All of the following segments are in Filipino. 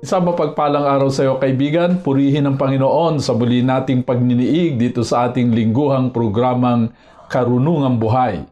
Isang mapagpalang araw sa iyo kaibigan, purihin ang Panginoon sa muli nating pagniniig dito sa ating lingguhang programang Karunungang Buhay.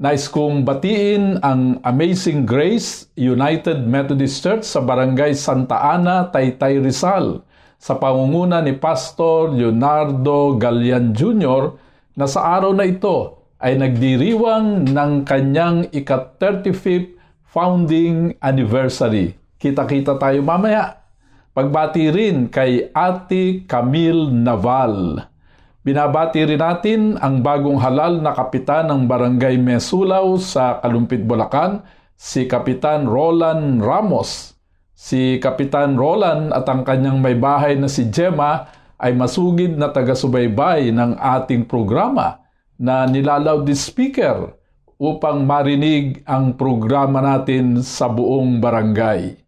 Nais kong batiin ang Amazing Grace United Methodist Church sa Barangay Santa Ana, Taytay Rizal sa pangunguna ni Pastor Leonardo Galian Jr. na sa araw na ito ay nagdiriwang ng kanyang ika-35th founding anniversary. Kita-kita tayo mamaya. Pagbati rin kay Ate Camille Naval. Binabati rin natin ang bagong halal na kapitan ng Barangay Mesulaw sa Kalumpit, Bulacan, si Kapitan Roland Ramos. Si Kapitan Roland at ang kanyang may bahay na si Gemma ay masugid na taga-subaybay ng ating programa na nilalaw di speaker upang marinig ang programa natin sa buong barangay.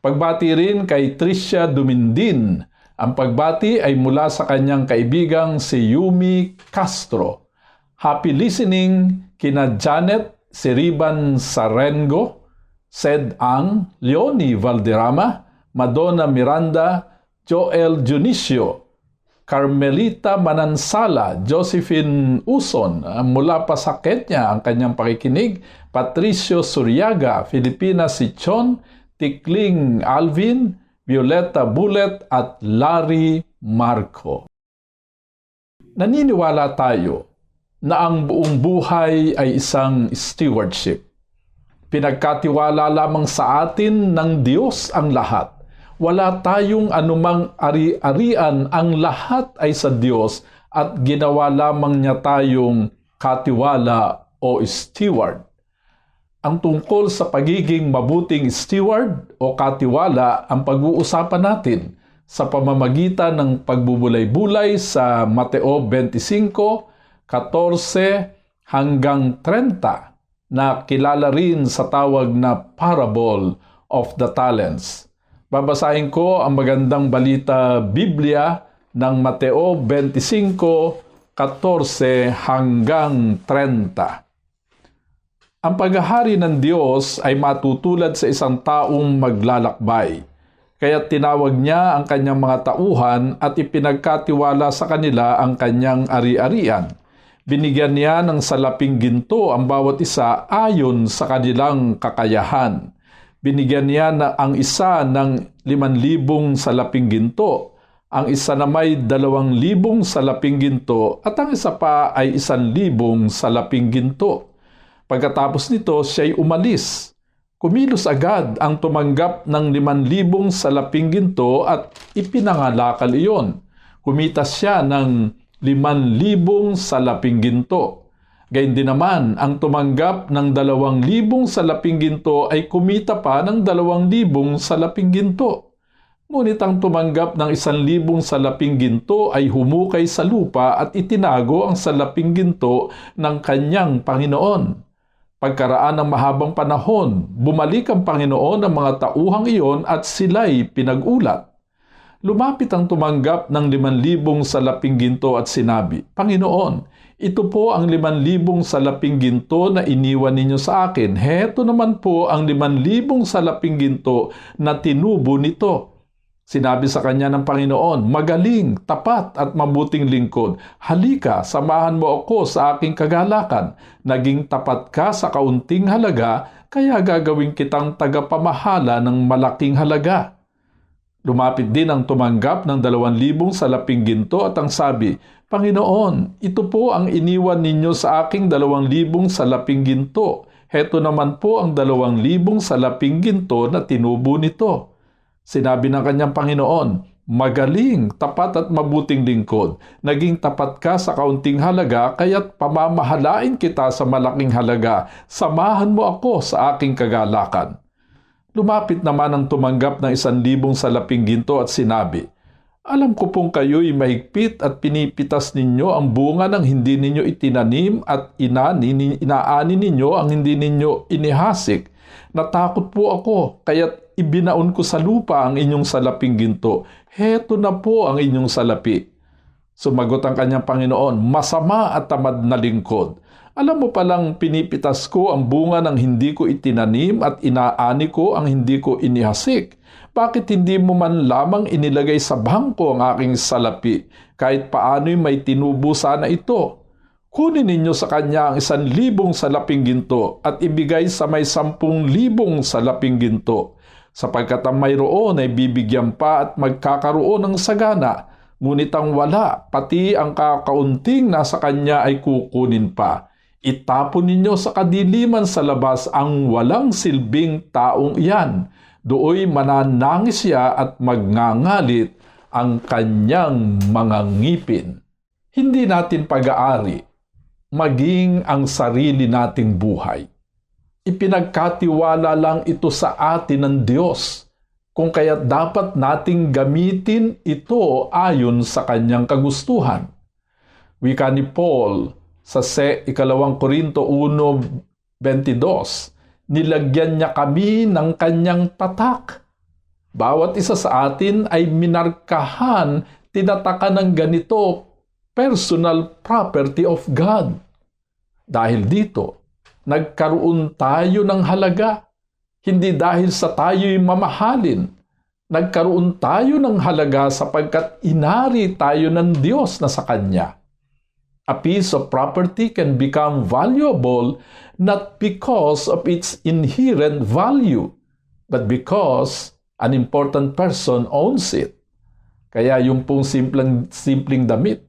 Pagbati rin kay Tricia Dumindin. Ang pagbati ay mula sa kanyang kaibigang si Yumi Castro. Happy listening kina Janet Siriban Sarengo, Sed Ang, Leonie Valderrama, Madonna Miranda, Joel Junicio, Carmelita Manansala, Josephine Uson, mula pa sa Kenya ang kanyang pakikinig, Patricio Suryaga, Filipina Sichon, Tikling Alvin, Violeta Bullet at Larry Marco. Naniniwala tayo na ang buong buhay ay isang stewardship. Pinagkatiwala lamang sa atin ng Diyos ang lahat wala tayong anumang ari-arian, ang lahat ay sa Diyos at ginawa lamang niya tayong katiwala o steward. Ang tungkol sa pagiging mabuting steward o katiwala ang pag-uusapan natin sa pamamagitan ng pagbubulay-bulay sa Mateo 25, 14 hanggang 30 na kilala rin sa tawag na Parable of the Talents. Babasahin ko ang magandang balita Biblia ng Mateo 25, 14 hanggang 30. Ang paghahari ng Diyos ay matutulad sa isang taong maglalakbay. Kaya tinawag niya ang kanyang mga tauhan at ipinagkatiwala sa kanila ang kanyang ari-arian. Binigyan niya ng salaping ginto ang bawat isa ayon sa kanilang kakayahan binigyan niya na ang isa ng liman libong salaping ginto, ang isa na may dalawang libong salaping ginto at ang isa pa ay isang libong salaping ginto. Pagkatapos nito, siya'y umalis. Kumilos agad ang tumanggap ng liman libong salaping ginto at ipinangalakal iyon. Kumitas siya ng liman libong salaping ginto. Gayun din naman, ang tumanggap ng dalawang libong salaping ginto ay kumita pa ng dalawang libong salaping ginto. Ngunit ang tumanggap ng isang libong salaping ginto ay humukay sa lupa at itinago ang salaping ginto ng kanyang Panginoon. Pagkaraan ng mahabang panahon, bumalik ang Panginoon ng mga tauhang iyon at sila'y pinag-ulat. Lumapit ang tumanggap ng liman libong salaping ginto at sinabi, Panginoon, ito po ang liman libong salaping ginto na iniwan ninyo sa akin. Heto naman po ang liman libong salaping ginto na tinubo nito. Sinabi sa kanya ng Panginoon, Magaling, tapat at mabuting lingkod. Halika, samahan mo ako sa aking kagalakan. Naging tapat ka sa kaunting halaga, kaya gagawin kitang tagapamahala ng malaking halaga. Lumapit din ang tumanggap ng dalawang libong salaping ginto at ang sabi, Panginoon, ito po ang iniwan ninyo sa aking dalawang libong salaping ginto. Heto naman po ang dalawang libong salaping ginto na tinubo nito. Sinabi ng kanyang Panginoon, Magaling, tapat at mabuting lingkod. Naging tapat ka sa kaunting halaga, kaya't pamamahalain kita sa malaking halaga. Samahan mo ako sa aking kagalakan. Lumapit naman ang tumanggap ng isang libong salaping ginto at sinabi, Alam ko pong kayo'y mahigpit at pinipitas ninyo ang bunga ng hindi ninyo itinanim at inani, inaani ninyo ang hindi ninyo inihasik. Natakot po ako, kaya't ibinaon ko sa lupa ang inyong salaping ginto. Heto na po ang inyong salapi. Sumagot ang kanyang Panginoon, masama at tamad na lingkod. Alam mo palang pinipitas ko ang bunga ng hindi ko itinanim at inaani ko ang hindi ko inihasik. Bakit hindi mo man lamang inilagay sa bangko ang aking salapi kahit paano'y may tinubo sana ito? Kunin ninyo sa kanya ang isang libong salaping ginto at ibigay sa may sampung libong salaping ginto sapagkat ang mayroon ay bibigyan pa at magkakaroon ng sagana, ngunit ang wala, pati ang kakaunting nasa kanya ay kukunin pa. Itapon ninyo sa kadiliman sa labas ang walang silbing taong iyan. Dooy mananangis siya at magngangalit ang kanyang mga ngipin. Hindi natin pag-aari maging ang sarili nating buhay. Ipinagkatiwala lang ito sa atin ng Diyos, kung kaya dapat nating gamitin ito ayon sa kanyang kagustuhan. Wika ni Paul, sa se, ikalawang Korinto 1.22, nilagyan niya kami ng kanyang tatak. Bawat isa sa atin ay minarkahan, tinatakan ng ganito, personal property of God. Dahil dito, nagkaroon tayo ng halaga. Hindi dahil sa tayo'y mamahalin. Nagkaroon tayo ng halaga sapagkat inari tayo ng Diyos na sa Kanya a piece of property can become valuable not because of its inherent value, but because an important person owns it. Kaya yung pong simpleng, simpleng damit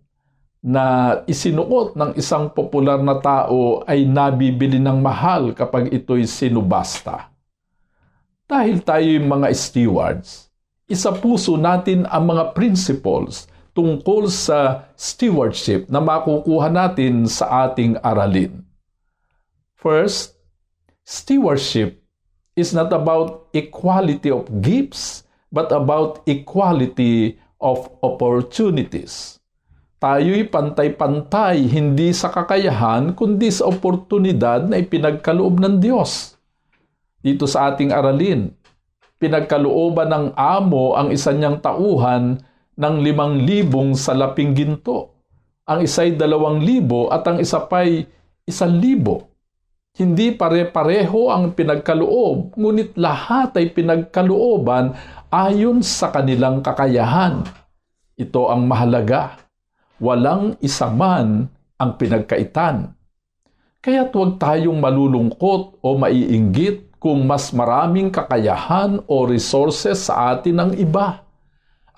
na isinuot ng isang popular na tao ay nabibili ng mahal kapag ito'y sinubasta. Dahil tayo'y mga stewards, isa puso natin ang mga principles tungkol sa stewardship na makukuha natin sa ating aralin. First, stewardship is not about equality of gifts, but about equality of opportunities. Tayo'y pantay-pantay hindi sa kakayahan kundi sa oportunidad na ipinagkaloob ng Diyos. Dito sa ating aralin, pinagkalooban ng amo ang isa niyang tauhan ng limang libong salaping ginto. Ang isa'y dalawang libo at ang isa pa'y isang libo. Hindi pare-pareho ang pinagkaloob, ngunit lahat ay pinagkalooban ayon sa kanilang kakayahan. Ito ang mahalaga. Walang isa man ang pinagkaitan. Kaya't huwag tayong malulungkot o maiinggit kung mas maraming kakayahan o resources sa atin ng iba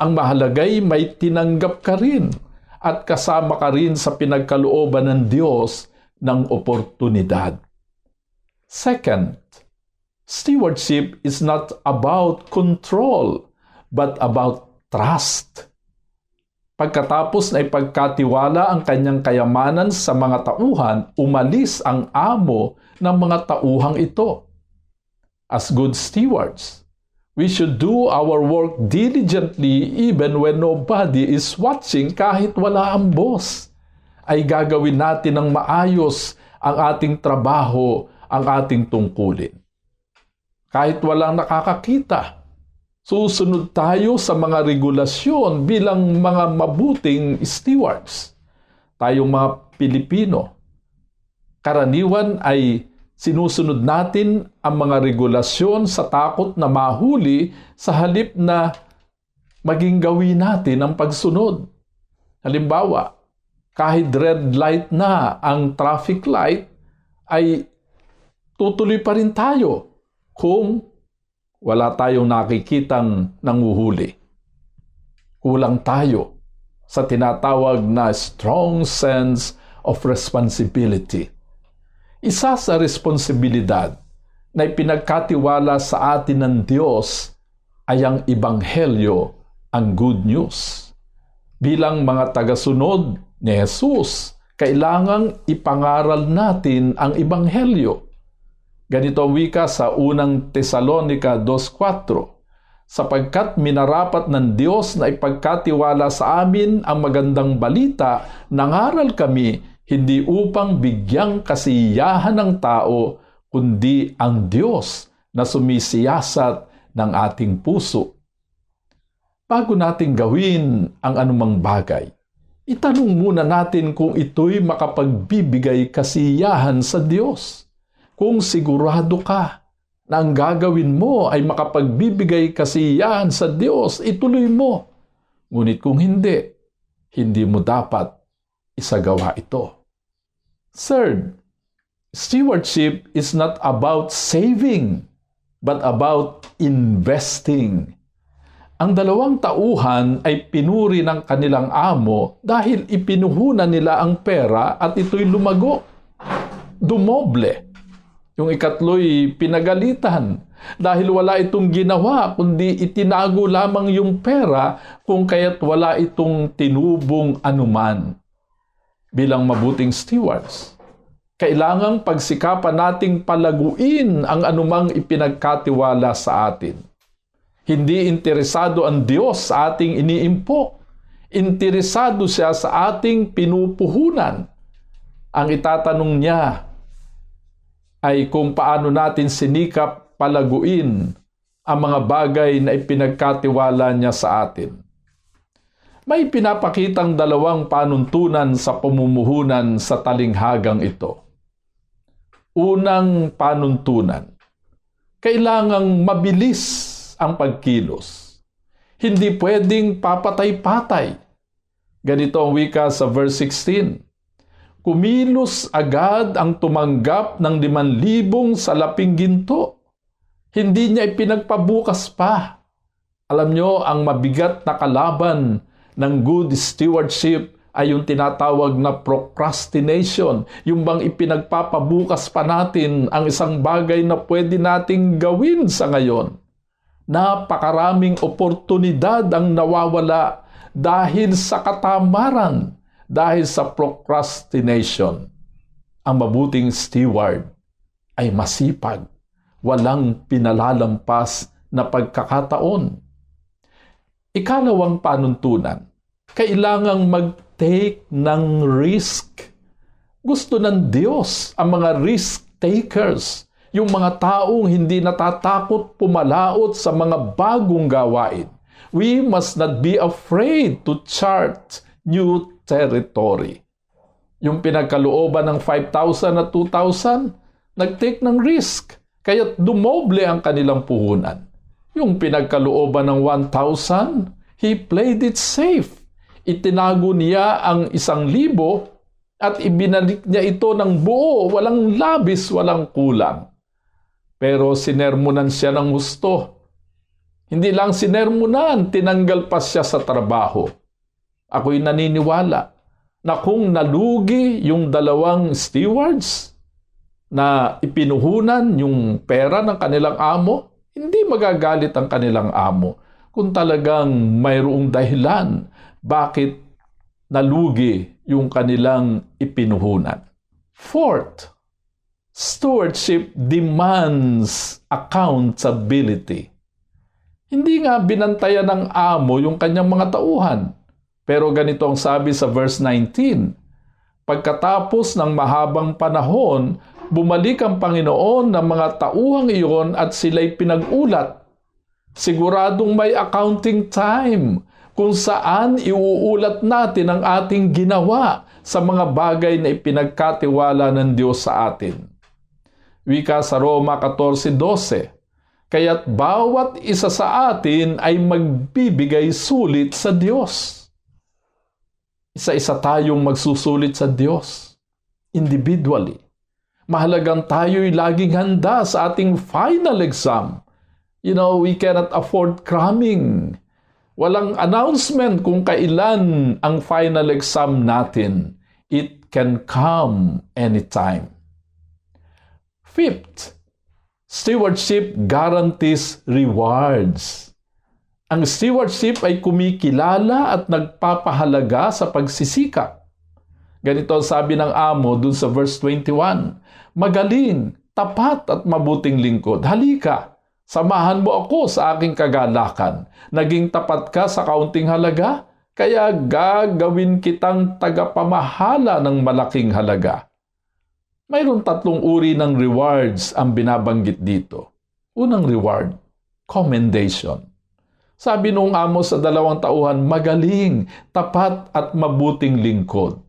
ang mahalagay may tinanggap ka rin at kasama ka rin sa pinagkalooban ng Diyos ng oportunidad. Second, stewardship is not about control, but about trust. Pagkatapos na ipagkatiwala ang kanyang kayamanan sa mga tauhan, umalis ang amo ng mga tauhang ito. As good stewards, We should do our work diligently even when nobody is watching kahit wala ang boss. Ay gagawin natin ng maayos ang ating trabaho, ang ating tungkulin. Kahit walang nakakakita, susunod tayo sa mga regulasyon bilang mga mabuting stewards. Tayong mga Pilipino, karaniwan ay Sinusunod natin ang mga regulasyon sa takot na mahuli sa halip na maging gawin natin ang pagsunod. Halimbawa, kahit red light na ang traffic light, ay tutuloy pa rin tayo kung wala tayong nakikitang nanguhuli. Kulang tayo sa tinatawag na strong sense of responsibility isa sa responsibilidad na ipinagkatiwala sa atin ng Diyos ay ang Ibanghelyo, ang good news. Bilang mga tagasunod ni Jesus, kailangang ipangaral natin ang Ibanghelyo. Ganito ang wika sa unang Tesalonika 2.4 sapagkat minarapat ng Diyos na ipagkatiwala sa amin ang magandang balita, nangaral kami hindi upang bigyang kasiyahan ng tao, kundi ang Diyos na sumisiyasat ng ating puso. Bago natin gawin ang anumang bagay, itanong muna natin kung ito'y makapagbibigay kasiyahan sa Diyos. Kung sigurado ka na ang gagawin mo ay makapagbibigay kasiyahan sa Diyos, ituloy mo. Ngunit kung hindi, hindi mo dapat isagawa ito. Third, stewardship is not about saving, but about investing. Ang dalawang tauhan ay pinuri ng kanilang amo dahil ipinuhunan nila ang pera at ito'y lumago. Dumoble yung ikatlo'y pinagalitan dahil wala itong ginawa kundi itinago lamang yung pera kung kaya't wala itong tinubong anuman. Bilang mabuting stewards, kailangang pagsikapan nating palaguin ang anumang ipinagkatiwala sa atin. Hindi interesado ang Diyos sa ating iniimpo. Interesado siya sa ating pinupuhunan. Ang itatanong niya, ay kung paano natin sinikap palaguin ang mga bagay na ipinagkatiwala niya sa atin. May pinapakitang dalawang panuntunan sa pamumuhunan sa talinghagang ito. Unang panuntunan, kailangang mabilis ang pagkilos. Hindi pwedeng papatay-patay. Ganito ang wika sa verse 16 kumilos agad ang tumanggap ng liman libong salaping ginto. Hindi niya ipinagpabukas pa. Alam nyo, ang mabigat na kalaban ng good stewardship ay yung tinatawag na procrastination. Yung bang ipinagpapabukas pa natin ang isang bagay na pwede nating gawin sa ngayon. Napakaraming oportunidad ang nawawala dahil sa katamaran dahil sa procrastination. Ang mabuting steward ay masipag, walang pinalalampas na pagkakataon. Ikalawang panuntunan, kailangang mag-take ng risk. Gusto ng Diyos ang mga risk takers, yung mga taong hindi natatakot pumalaot sa mga bagong gawain. We must not be afraid to chart new territory. Yung pinagkalooban ng 5,000 at 2,000, nag-take ng risk. Kaya dumoble ang kanilang puhunan. Yung pinagkalooban ng 1,000, he played it safe. Itinago niya ang isang libo at ibinalik niya ito ng buo, walang labis, walang kulang. Pero sinermonan siya ng gusto. Hindi lang sinermonan, tinanggal pa siya sa trabaho. Ako'y naniniwala na kung nalugi yung dalawang stewards na ipinuhunan yung pera ng kanilang amo, hindi magagalit ang kanilang amo kung talagang mayroong dahilan bakit nalugi yung kanilang ipinuhunan. Fourth, stewardship demands accountability. Hindi nga binantayan ng amo yung kanyang mga tauhan pero ganito ang sabi sa verse 19, Pagkatapos ng mahabang panahon, bumalik ang Panginoon ng mga tauhang iyon at sila'y pinag-ulat. Siguradong may accounting time kung saan iuulat natin ang ating ginawa sa mga bagay na ipinagkatiwala ng Diyos sa atin. Wika sa Roma 14.12 Kaya't bawat isa sa atin ay magbibigay sulit sa Diyos. Isa-isa tayong magsusulit sa Diyos. Individually. Mahalagang tayo'y laging handa sa ating final exam. You know, we cannot afford cramming. Walang announcement kung kailan ang final exam natin. It can come anytime. Fifth, stewardship guarantees rewards. Ang stewardship ay kumikilala at nagpapahalaga sa pagsisikap. Ganito ang sabi ng amo dun sa verse 21, Magaling tapat at mabuting lingkod. Halika, samahan mo ako sa aking kagalakan. Naging tapat ka sa kaunting halaga, kaya gagawin kitang tagapamahala ng malaking halaga. Mayroon tatlong uri ng rewards ang binabanggit dito. Unang reward, commendation. Sabi noong amo sa dalawang tauhan, magaling, tapat at mabuting lingkod.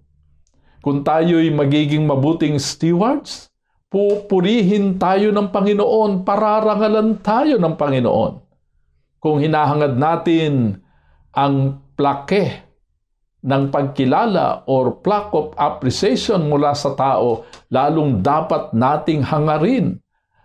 Kung tayo'y magiging mabuting stewards, pupurihin tayo ng Panginoon, pararangalan tayo ng Panginoon. Kung hinahangad natin ang plake ng pagkilala or plaque of appreciation mula sa tao, lalong dapat nating hangarin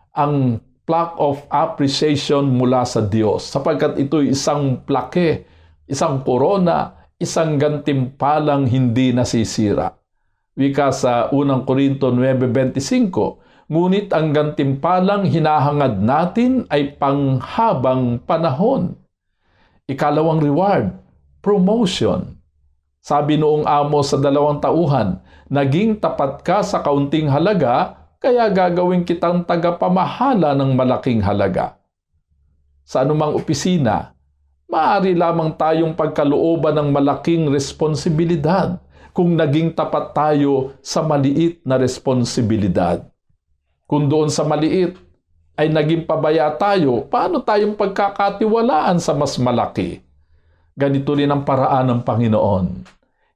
ang plaque of appreciation mula sa Diyos sapagkat ito'y isang plake, isang korona, isang gantimpalang hindi nasisira. Wika sa unang Korinto 9.25, ngunit ang gantimpalang hinahangad natin ay panghabang panahon. Ikalawang reward, promotion. Sabi noong amo sa dalawang tauhan, naging tapat ka sa kaunting halaga, kaya gagawin kitang tagapamahala ng malaking halaga. Sa anumang opisina, maaari lamang tayong pagkalooban ng malaking responsibilidad kung naging tapat tayo sa maliit na responsibilidad. Kung doon sa maliit ay naging pabaya tayo, paano tayong pagkakatiwalaan sa mas malaki? Ganito rin ang paraan ng Panginoon.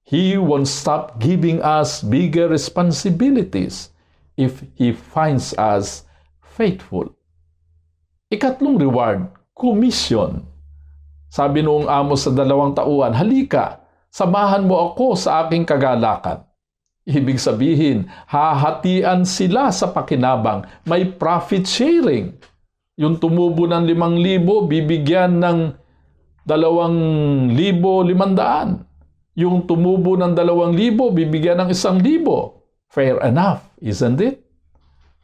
He won't stop giving us bigger responsibilities if He finds us faithful. Ikatlong reward, commission. Sabi noong amo sa dalawang tauhan, halika, samahan mo ako sa aking kagalakan. Ibig sabihin, hahatian sila sa pakinabang. May profit sharing. Yung tumubo ng limang libo, bibigyan ng dalawang libo limandaan. Yung tumubo ng dalawang libo, bibigyan ng isang libo. Fair enough, isn't it?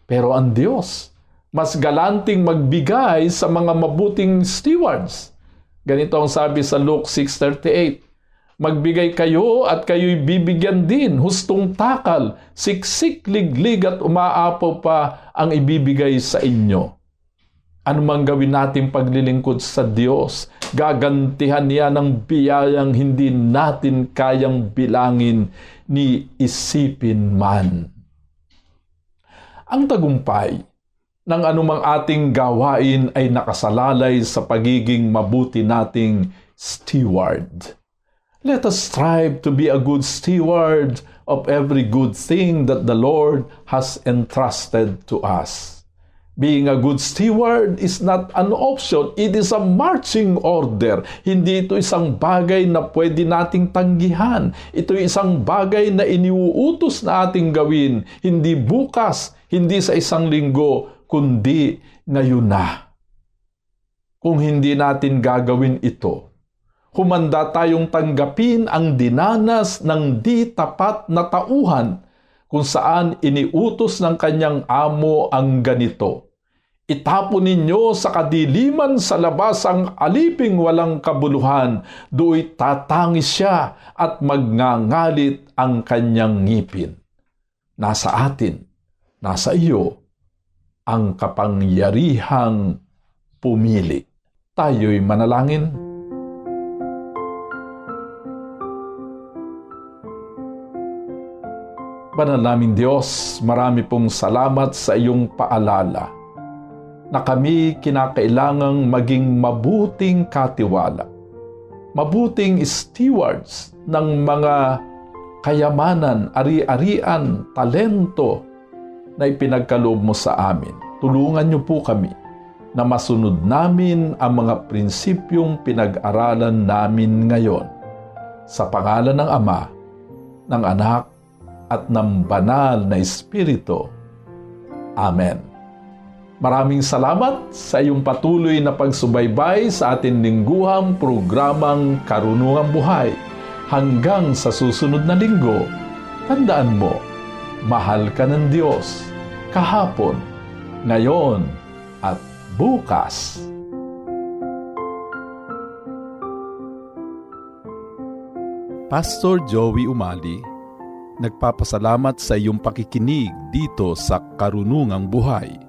Pero ang Diyos, mas galanting magbigay sa mga mabuting stewards. Ganito ang sabi sa Luke 6.38, Magbigay kayo at kayo'y bibigyan din, hustong takal, siksik, liglig at umaapaw pa ang ibibigay sa inyo. Ano mang gawin natin paglilingkod sa Diyos, gagantihan niya ng biyayang hindi natin kayang bilangin ni isipin man. Ang tagumpay ng anumang ating gawain ay nakasalalay sa pagiging mabuti nating steward. Let us strive to be a good steward of every good thing that the Lord has entrusted to us. Being a good steward is not an option, it is a marching order. Hindi ito isang bagay na pwede nating tanggihan. Ito isang bagay na iniuutos na ating gawin, hindi bukas, hindi sa isang linggo, kundi ngayon na. Kung hindi natin gagawin ito, humanda tayong tanggapin ang dinanas ng di tapat na tauhan kung saan iniutos ng kanyang amo ang ganito. Itapon ninyo sa kadiliman sa labas ang aliping walang kabuluhan, do'y tatangis siya at magngangalit ang kanyang ngipin. Nasa atin, nasa iyo, ang kapangyarihang pumili. Tayo'y manalangin. Banal naming Diyos, marami pong salamat sa iyong paalala na kami kinakailangang maging mabuting katiwala, mabuting stewards ng mga kayamanan, ari-arian, talento na ipinagkaloob mo sa amin. Tulungan niyo po kami na masunod namin ang mga prinsipyong pinag-aralan namin ngayon. Sa pangalan ng Ama, ng Anak, at ng banal na Espiritu. Amen. Maraming salamat sa iyong patuloy na pagsubaybay sa ating lingguhang programang Karunungang Buhay. Hanggang sa susunod na linggo, tandaan mo, mahal ka ng Diyos kahapon, ngayon, at bukas. Pastor Joey Umali nagpapasalamat sa iyong pakikinig dito sa Karunungang Buhay.